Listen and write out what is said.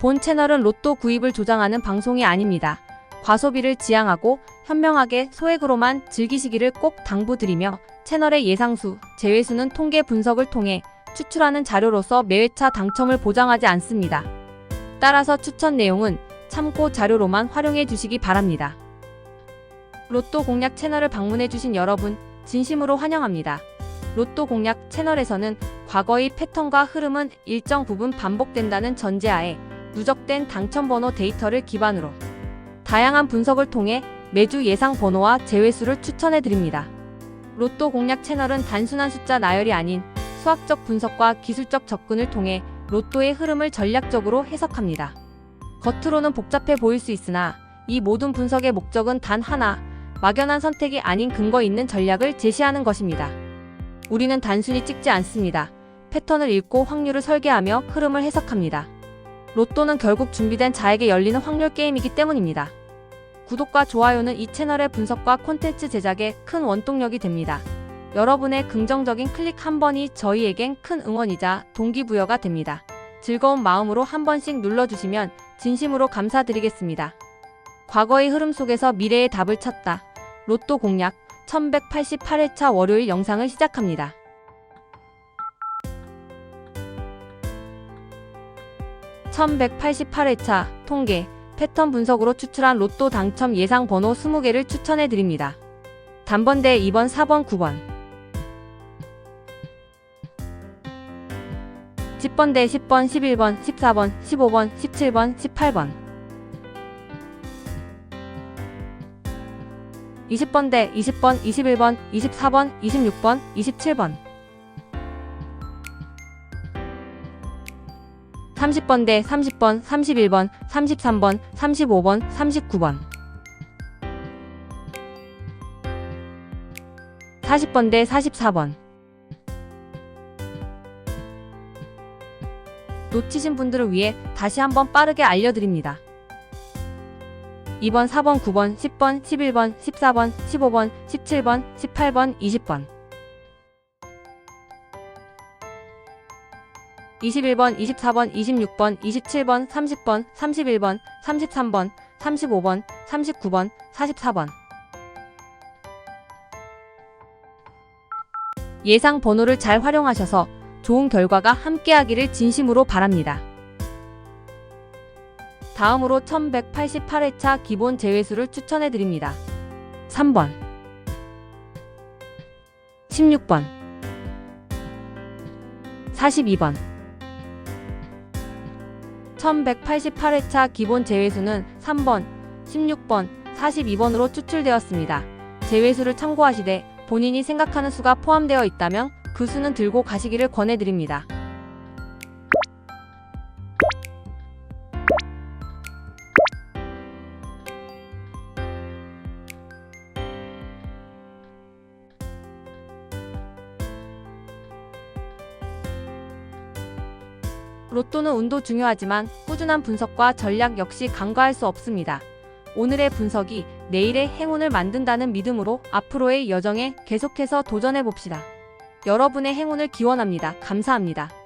본 채널은 로또 구입을 조장하는 방송이 아닙니다. 과소비를 지향하고 현명하게 소액으로만 즐기시기를 꼭 당부드리며 채널의 예상수, 제외수는 통계 분석을 통해 추출하는 자료로서 매회차 당첨을 보장하지 않습니다. 따라서 추천 내용은 참고 자료로만 활용해 주시기 바랍니다. 로또 공략 채널을 방문해 주신 여러분 진심으로 환영합니다. 로또 공략 채널에서는 과거의 패턴과 흐름은 일정 부분 반복된다는 전제하에 누적된 당첨 번호 데이터를 기반으로 다양한 분석을 통해 매주 예상 번호와 제외수를 추천해 드립니다. 로또 공략 채널은 단순한 숫자 나열이 아닌 수학적 분석과 기술적 접근을 통해 로또의 흐름을 전략적으로 해석합니다. 겉으로는 복잡해 보일 수 있으나 이 모든 분석의 목적은 단 하나, 막연한 선택이 아닌 근거 있는 전략을 제시하는 것입니다. 우리는 단순히 찍지 않습니다. 패턴을 읽고 확률을 설계하며 흐름을 해석합니다. 로또는 결국 준비된 자에게 열리는 확률 게임이기 때문입니다. 구독과 좋아요는 이 채널의 분석과 콘텐츠 제작에 큰 원동력이 됩니다. 여러분의 긍정적인 클릭 한 번이 저희에겐 큰 응원이자 동기부여가 됩니다. 즐거운 마음으로 한 번씩 눌러주시면 진심으로 감사드리겠습니다. 과거의 흐름 속에서 미래의 답을 찾다. 로또 공략 1188회차 월요일 영상을 시작합니다. (1188회차) 통계 패턴 분석으로 추출한 로또 당첨 예상 번호 20개를 추천해 드립니다. 단번대 2번, 4번, 9번. 10번대 10번, 11번, 14번, 15번, 17번, 18번. 20번대 20번, 21번, 24번, 26번, 27번. 30번대 30번, 31번, 33번, 35번, 39번. 40번대 44번. 놓치신 분들을 위해 다시 한번 빠르게 알려드립니다. 2번, 4번, 9번, 10번, 11번, 14번, 15번, 17번, 18번, 20번. 21번, 24번, 26번, 27번, 30번, 31번, 33번, 35번, 39번, 44번. 예상 번호를 잘 활용하셔서 좋은 결과가 함께하기를 진심으로 바랍니다. 다음으로 1188회차 기본 제외수를 추천해 드립니다. 3번 16번 42번 1188회차 기본 제외수는 3번, 16번, 42번으로 추출되었습니다. 제외수를 참고하시되 본인이 생각하는 수가 포함되어 있다면 그 수는 들고 가시기를 권해드립니다. 로또는 운도 중요하지만 꾸준한 분석과 전략 역시 간과할 수 없습니다. 오늘의 분석이 내일의 행운을 만든다는 믿음으로 앞으로의 여정에 계속해서 도전해 봅시다. 여러분의 행운을 기원합니다. 감사합니다.